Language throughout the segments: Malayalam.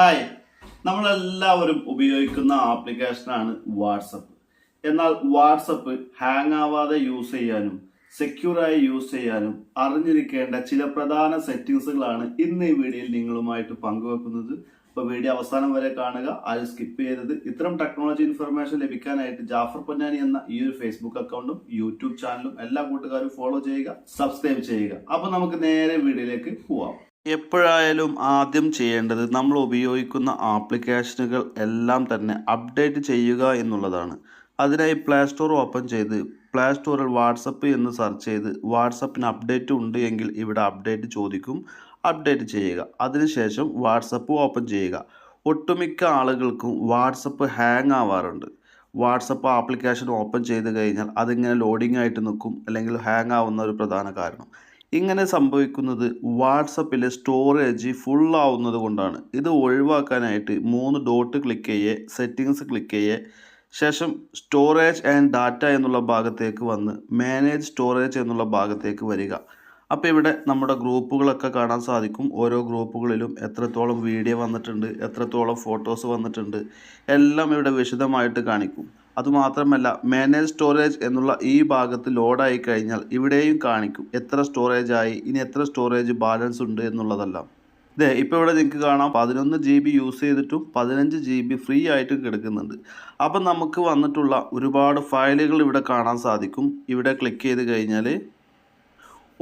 ഹായ് നമ്മളെല്ലാവരും ഉപയോഗിക്കുന്ന ആപ്ലിക്കേഷനാണ് വാട്സപ്പ്. എന്നാൽ വാട്സപ്പ് ഹാങ് ആവാതെ യൂസ് ചെയ്യാനും സെക്യൂറായി യൂസ് ചെയ്യാനും അറിഞ്ഞിരിക്കേണ്ട ചില പ്രധാന സെറ്റിങ്സുകളാണ് ഇന്ന് ഈ വീഡിയോയിൽ നിങ്ങളുമായിട്ട് പങ്കുവെക്കുന്നത്. അപ്പോൾ വീഡിയോ അവസാനം വരെ കാണുക. അത് സ്കിപ്പ് ചെയ്തത് ഇത്തരം ടെക്നോളജി ഇൻഫർമേഷൻ ലഭിക്കാനായിട്ട് ജാഫർ പൊന്നാനി എന്ന ഈ ഒരു ഫേസ്ബുക്ക് അക്കൗണ്ടും യൂട്യൂബ് ചാനലും എല്ലാ കൂട്ടുകാരും ഫോളോ ചെയ്യുക സബ്സ്ക്രൈബ് ചെയ്യുക. അപ്പോൾ നമുക്ക് നേരെ വീഡിയോയിലേക്ക് പോവാം. എപ്പോഴായാലും ആദ്യം ചെയ്യേണ്ടത് നമ്മൾ ഉപയോഗിക്കുന്ന ആപ്ലിക്കേഷനുകൾ എല്ലാം തന്നെ അപ്ഡേറ്റ് ചെയ്യുക എന്നുള്ളതാണ്. അതിനായി പ്ലേ സ്റ്റോർ ഓപ്പൺ ചെയ്ത് പ്ലേ സ്റ്റോറിൽ വാട്സപ്പ് എന്ന് സെർച്ച് ചെയ്ത് വാട്സപ്പിന് അപ്ഡേറ്റ് ഉണ്ട് എങ്കിൽ ഇവിടെ അപ്ഡേറ്റ് ചോദിക്കും അപ്ഡേറ്റ് ചെയ്യുക. അതിനുശേഷം വാട്സപ്പ് ഓപ്പൺ ചെയ്യുക. ഒട്ടുമിക്ക ആളുകൾക്കും വാട്സപ്പ് ഹാങ് ആവാറുണ്ട്. വാട്സപ്പ് ആപ്ലിക്കേഷൻ ഓപ്പൺ ചെയ്ത് കഴിഞ്ഞാൽ അതിങ്ങനെ ലോഡിംഗ് ആയിട്ട് നിൽക്കും അല്ലെങ്കിൽ ഹാങ് ആവുന്ന ഒരു പ്രധാന കാരണം. ഇങ്ങനെ സംഭവിക്കുന്നത് വാട്സപ്പിലെ സ്റ്റോറേജ് ഫുൾ കൊണ്ടാണ്. ഇത് ഒഴിവാക്കാനായിട്ട് മൂന്ന് ഡോട്ട് ക്ലിക്ക് ചെയ്യേ സെറ്റിങ്സ് ക്ലിക്ക് ചെയ്യേ. ശേഷം സ്റ്റോറേജ് ആൻഡ് ഡാറ്റ എന്നുള്ള ഭാഗത്തേക്ക് വന്ന് മാനേജ് സ്റ്റോറേജ് എന്നുള്ള ഭാഗത്തേക്ക് വരിക. അപ്പോൾ ഇവിടെ നമ്മുടെ ഗ്രൂപ്പുകളൊക്കെ കാണാൻ സാധിക്കും. ഓരോ ഗ്രൂപ്പുകളിലും എത്രത്തോളം വീഡിയോ വന്നിട്ടുണ്ട് എത്രത്തോളം ഫോട്ടോസ് വന്നിട്ടുണ്ട് എല്ലാം ഇവിടെ വിശദമായിട്ട് കാണിക്കും. അതുമാത്രമല്ല മാനേജ് സ്റ്റോറേജ് എന്നുള്ള ഈ ഭാഗത്ത് ലോഡായി കഴിഞ്ഞാൽ ഇവിടെയും കാണിക്കും എത്ര സ്റ്റോറേജ് ആയി ഇനി എത്ര സ്റ്റോറേജ് ബാലൻസ് ഉണ്ട് എന്നുള്ളതെല്ലാം. ഇതേ ഇപ്പോൾ ഇവിടെ നിങ്ങൾക്ക് കാണാം പതിനൊന്ന് ജി ബി യൂസ് ചെയ്തിട്ടും പതിനഞ്ച് ജി ബി ഫ്രീ ആയിട്ട് കിടക്കുന്നുണ്ട്. അപ്പം നമുക്ക് വന്നിട്ടുള്ള ഒരുപാട് ഫയലുകൾ ഇവിടെ കാണാൻ സാധിക്കും. ഇവിടെ ക്ലിക്ക് ചെയ്ത് കഴിഞ്ഞാൽ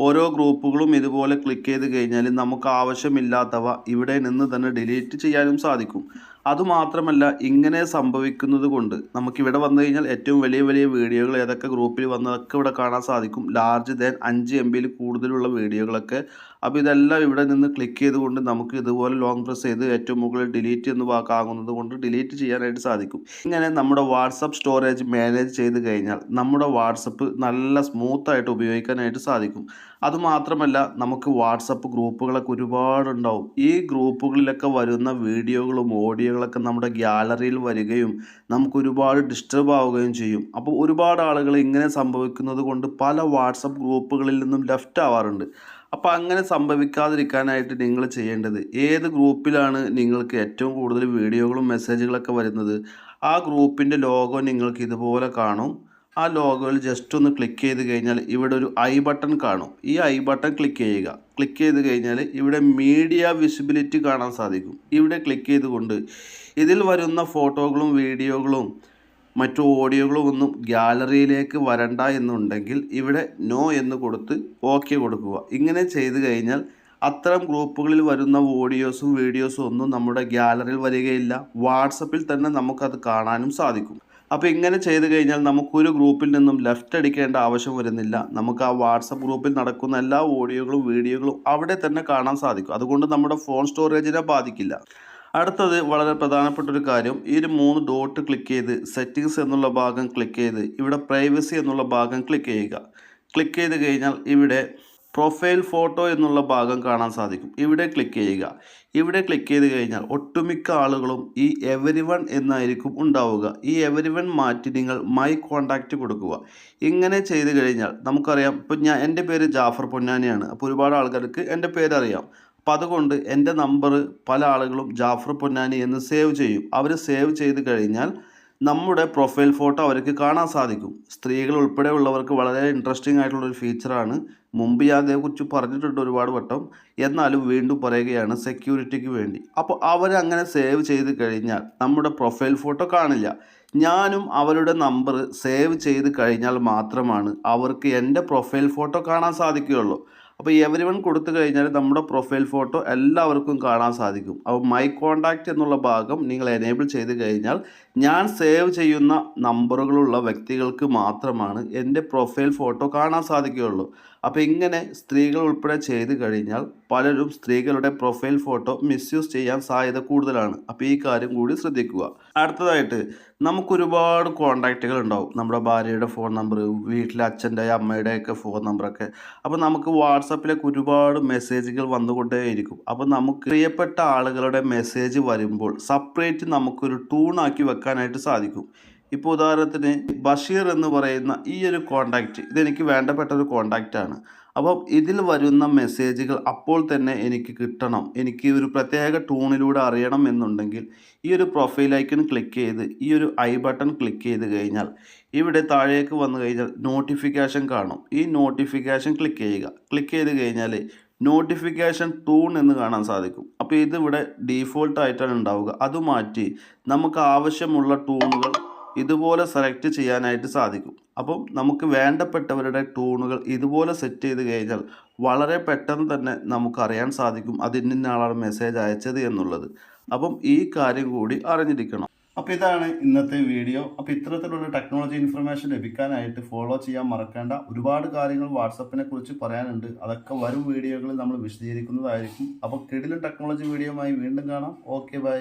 ഓരോ ഗ്രൂപ്പുകളും ഇതുപോലെ ക്ലിക്ക് ചെയ്ത് കഴിഞ്ഞാൽ നമുക്ക് ആവശ്യമില്ലാത്തവ ഇവിടെ നിന്ന് തന്നെ ഡിലീറ്റ് ചെയ്യാനും സാധിക്കും. അതുമാത്രമല്ല ഇങ്ങനെ സംഭവിക്കുന്നത് കൊണ്ട് നമുക്കിവിടെ വന്നു കഴിഞ്ഞാൽ ഏറ്റവും വലിയ വലിയ വീഡിയോകൾ ഏതൊക്കെ ഗ്രൂപ്പിൽ വന്നതൊക്കെ ഇവിടെ കാണാൻ സാധിക്കും. ലാർജ് ദാൻ അഞ്ച് എം ബിയിൽ കൂടുതലുള്ള വീഡിയോകളൊക്കെ അപ്പോൾ ഇതെല്ലാം ഇവിടെ നിന്ന് ക്ലിക്ക് ചെയ്തുകൊണ്ട് നമുക്ക് ഇതുപോലെ ലോങ് പ്രസ് ചെയ്ത് ഏറ്റവും മുകളിൽ ഡിലീറ്റ് എന്ന് വാക്കാകുന്നത് കൊണ്ട് ഡിലീറ്റ് ചെയ്യാനായിട്ട് സാധിക്കും. ഇങ്ങനെ നമ്മുടെ വാട്സപ്പ് സ്റ്റോറേജ് മാനേജ് ചെയ്ത് കഴിഞ്ഞാൽ നമ്മുടെ വാട്സപ്പ് നല്ല സ്മൂത്തായിട്ട് ഉപയോഗിക്കാനായിട്ട് സാധിക്കും. അതുമാത്രമല്ല നമുക്ക് വാട്സപ്പ് ഗ്രൂപ്പുകളൊക്കെ ഒരുപാടുണ്ടാവും. ഈ ഗ്രൂപ്പുകളിലൊക്കെ വരുന്ന വീഡിയോകളും ഓഡിയോകളൊക്കെ നമ്മുടെ ഗ്യാലറിയിൽ വരികയും നമുക്ക് ഒരുപാട് ഡിസ്റ്റർബ് ആവുകയും ചെയ്യും. അപ്പോൾ ഒരുപാട് ആളുകൾ ഇങ്ങനെ സംഭവിക്കുന്നത് കൊണ്ട് പല വാട്സപ്പ് ഗ്രൂപ്പുകളിൽ നിന്നും ലെഫ്റ്റ് ആവാറുണ്ട്. അപ്പോൾ അങ്ങനെ സംഭവിക്കാതിരിക്കാനായിട്ട് നിങ്ങൾ ചെയ്യേണ്ടത് ഏത് ഗ്രൂപ്പിലാണ് നിങ്ങൾക്ക് ഏറ്റവും കൂടുതൽ വീഡിയോകളും മെസ്സേജുകളൊക്കെ വരുന്നത്? ആ ഗ്രൂപ്പിന്റെ ലോഗോ നിങ്ങൾക്ക് ഇതുപോലെ കാണും. ആ ലോഗോയിൽ ജസ്റ്റ് ഒന്ന് ക്ലിക്ക് ചെയ്ത് കഴിഞ്ഞാൽ ഇവിടെ ഒരു ഐ ബട്ടൺ കാണും. ഈ ഐ ബട്ടൺ ക്ലിക്ക് ചെയ്യുക. ക്ലിക്ക് ചെയ്ത് കഴിഞ്ഞാൽ ഇവിടെ മീഡിയ വിസിബിലിറ്റി കാണാൻ സാധിക്കും. ഇവിടെ ക്ലിക്ക് ചെയ്തുകൊണ്ട് ഇതിൽ വരുന്ന ഫോട്ടോകളും വീഡിയോകളും മറ്റു ഓഡിയോകളും ഒന്നും ഗ്യാലറിയിലേക്ക് വരണ്ട എന്നുണ്ടെങ്കിൽ ഇവിടെ നോ എന്ന് കൊടുത്ത് ഓക്കെ കൊടുക്കുക. ഇങ്ങനെ ചെയ്തു കഴിഞ്ഞാൽ അത്തരം ഗ്രൂപ്പുകളിൽ വരുന്ന ഓഡിയോസും വീഡിയോസും ഒന്നും നമ്മുടെ ഗ്യാലറിയിൽ വരികയില്ല. വാട്സപ്പിൽ തന്നെ നമുക്കത് കാണാനും സാധിക്കും. അപ്പോൾ ഇങ്ങനെ ചെയ്തു കഴിഞ്ഞാൽ നമുക്കൊരു ഗ്രൂപ്പിൽ നിന്നും ലെഫ്റ്റ് അടിക്കേണ്ട ആവശ്യം വരുന്നില്ല. നമുക്ക് ആ വാട്സപ്പ് ഗ്രൂപ്പിൽ നടക്കുന്ന എല്ലാ ഓഡിയോകളും വീഡിയോകളും അവിടെ തന്നെ കാണാൻ സാധിക്കും. അതുകൊണ്ട് നമ്മുടെ ഫോൺ സ്റ്റോറേജിനെ ബാധിക്കില്ല. അടുത്തത് വളരെ പ്രധാനപ്പെട്ട ഒരു കാര്യം. ഈ ഒരു മൂന്ന് ഡോട്ട് ക്ലിക്ക് ചെയ്ത് സെറ്റിങ്സ് എന്നുള്ള ഭാഗം ക്ലിക്ക് ചെയ്ത് ഇവിടെ പ്രൈവസി എന്നുള്ള ഭാഗം ക്ലിക്ക് ചെയ്യുക. ക്ലിക്ക് ചെയ്ത് കഴിഞ്ഞാൽ ഇവിടെ പ്രൊഫൈൽ ഫോട്ടോ എന്നുള്ള ഭാഗം കാണാൻ സാധിക്കും. ഇവിടെ ക്ലിക്ക് ചെയ്യുക. ഇവിടെ ക്ലിക്ക് ചെയ്ത് കഴിഞ്ഞാൽ ഒട്ടുമിക്ക ആളുകളും ഈ എവരി വൺ എന്നായിരിക്കും ഉണ്ടാവുക. ഈ എവരി വൺ മാറ്റി നിങ്ങൾ മൈ കോണ്ടാക്റ്റ് കൊടുക്കുക. ഇങ്ങനെ ചെയ്ത് കഴിഞ്ഞാൽ നമുക്കറിയാം. ഇപ്പം ഞാൻ എന്റെ പേര് ജാഫർ പൊന്നാനിയാണ്. അപ്പോൾ ഒരുപാട് ആൾക്കാർക്ക് എന്റെ പേരറിയാം. അപ്പം അതുകൊണ്ട് എന്റെ നമ്പർ പല ആളുകളും ജാഫർ പൊന്നാനി എന്ന് സേവ് ചെയ്യും. അവർ സേവ് ചെയ്ത് കഴിഞ്ഞാൽ നമ്മുടെ പ്രൊഫൈൽ ഫോട്ടോ അവർക്ക് കാണാൻ സാധിക്കും. സ്ത്രീകൾ ഉൾപ്പെടെ ഉള്ളവർക്ക് വളരെ ഇൻട്രസ്റ്റിംഗ് ആയിട്ടുള്ളൊരു ഫീച്ചറാണ് മുമ്പ് ഞാൻ അതേക്കുറിച്ച് പറഞ്ഞിട്ടുണ്ട് ഒരുപാട് വട്ടം. എന്നാലും വീണ്ടും പറയുകയാണ് സെക്യൂരിറ്റിക്ക് വേണ്ടി. അപ്പോൾ അവരങ്ങനെ സേവ് ചെയ്ത് കഴിഞ്ഞാൽ നമ്മുടെ പ്രൊഫൈൽ ഫോട്ടോ കാണില്ല. ഞാനും അവരുടെ നമ്പർ സേവ് ചെയ്ത് കഴിഞ്ഞാൽ മാത്രമാണ് അവർക്ക് എന്റെ പ്രൊഫൈൽ ഫോട്ടോ കാണാൻ സാധിക്കുകയുള്ളൂ. അപ്പോൾ എവരി വൺ കൊടുത്തു കഴിഞ്ഞാൽ നമ്മുടെ പ്രൊഫൈൽ ഫോട്ടോ എല്ലാവർക്കും കാണാൻ സാധിക്കും. അപ്പോൾ മൈ കോണ്ടാക്റ്റ് എന്നുള്ള ഭാഗം നിങ്ങൾ എനേബിൾ ചെയ്ത് കഴിഞ്ഞാൽ ഞാൻ സേവ് ചെയ്യുന്ന നമ്പറുകളുള്ള വ്യക്തികൾക്ക് മാത്രമാണ് എന്റെ പ്രൊഫൈൽ ഫോട്ടോ കാണാൻ സാധിക്കുകയുള്ളൂ. അപ്പോൾ ഇങ്ങനെ സ്ത്രീകൾ ഉൾപ്പെടെ ചെയ്ത് കഴിഞ്ഞാൽ പലരും സ്ത്രീകളുടെ പ്രൊഫൈൽ ഫോട്ടോ മിസ്യൂസ് ചെയ്യാൻ സാധ്യത കൂടുതലാണ്. അപ്പോൾ ഈ കാര്യം കൂടി ശ്രദ്ധിക്കുക. അടുത്തതായിട്ട് നമുക്കൊരുപാട് കോണ്ടാക്റ്റുകൾ ഉണ്ടാവും. നമ്മുടെ ഭാര്യയുടെ ഫോൺ നമ്പർ വീട്ടിലെ അച്ഛന്റെ അമ്മയുടെ ഒക്കെ ഫോൺ നമ്പറൊക്കെ അപ്പോൾ നമുക്ക് വാട്സപ്പിലേക്ക് ഒരുപാട് മെസ്സേജുകൾ വന്നുകൊണ്ടേയിരിക്കും. അപ്പോൾ നമുക്ക് പ്രിയപ്പെട്ട ആളുകളുടെ മെസ്സേജ് വരുമ്പോൾ സെപ്പറേറ്റ് നമുക്കൊരു ടൂണാക്കി വെക്കാനായിട്ട് സാധിക്കും. ഇപ്പോൾ ഉദാഹരണത്തിന് ബഷീർ എന്ന് പറയുന്ന ഈ ഒരു കോണ്ടാക്റ്റ് ഇതെനിക്ക് വേണ്ടപ്പെട്ട ഒരു കോണ്ടാക്റ്റാണ് അപ്പം ഇതിൽ വരുന്ന മെസ്സേജുകൾ അപ്പോൾ തന്നെ എനിക്ക് കിട്ടണം. എനിക്ക് ഒരു പ്രത്യേക ടൂണിലൂടെ അറിയണം എന്നുണ്ടെങ്കിൽ ഈ ഒരു പ്രൊഫൈൽ ഐക്കൺ ക്ലിക്ക് ചെയ്ത് ഈ ഒരു ഐ ബട്ടൺ ക്ലിക്ക് ചെയ്ത് കഴിഞ്ഞാൽ ഇവിടെ താഴേക്ക് വന്നു കഴിഞ്ഞാൽ നോട്ടിഫിക്കേഷൻ കാണും. ഈ നോട്ടിഫിക്കേഷൻ ക്ലിക്ക് ചെയ്യുക. ക്ലിക്ക് ചെയ്ത് കഴിഞ്ഞാൽ നോട്ടിഫിക്കേഷൻ ടൂൺ എന്ന് കാണാൻ സാധിക്കും. അപ്പോൾ ഇതിവിടെ ഡീഫോൾട്ട് ആയിട്ടാണ് ഉണ്ടാവുക. അത് മാറ്റി നമുക്ക് ആവശ്യമുള്ള ടൂണുകൾ ഇതുപോലെ സെലക്ട് ചെയ്യാനായിട്ട് സാധിക്കും. അപ്പം നമുക്ക് വേണ്ടപ്പെട്ടവരുടെ ടൂണുകൾ ഇതുപോലെ സെറ്റ് ചെയ്ത് കഴിഞ്ഞാൽ വളരെ പെട്ടെന്ന് തന്നെ നമുക്കറിയാൻ സാധിക്കും അതിന് ആളാണ് മെസ്സേജ് അയച്ചത് എന്നുള്ളത്. അപ്പം ഈ കാര്യം കൂടി അറിഞ്ഞിരിക്കണം. അപ്പോൾ ഇതാണ് ഇന്നത്തെ വീഡിയോ അപ്പോൾ ഇത്തരത്തിലുള്ള ടെക്നോളജി ഇൻഫർമേഷൻ ലഭിക്കാനായിട്ട് ഫോളോ ചെയ്യാൻ മറക്കേണ്ട. ഒരുപാട് കാര്യങ്ങൾ വാട്സപ്പിനെ കുറിച്ച് പറയാനുണ്ട്. അതൊക്കെ വരും വീഡിയോകളിൽ നമ്മൾ വിശദീകരിക്കുന്നതായിരിക്കും. അപ്പോൾ കിടിലും ടെക്നോളജി വീഡിയോയുമായി വീണ്ടും കാണാം. Okay bye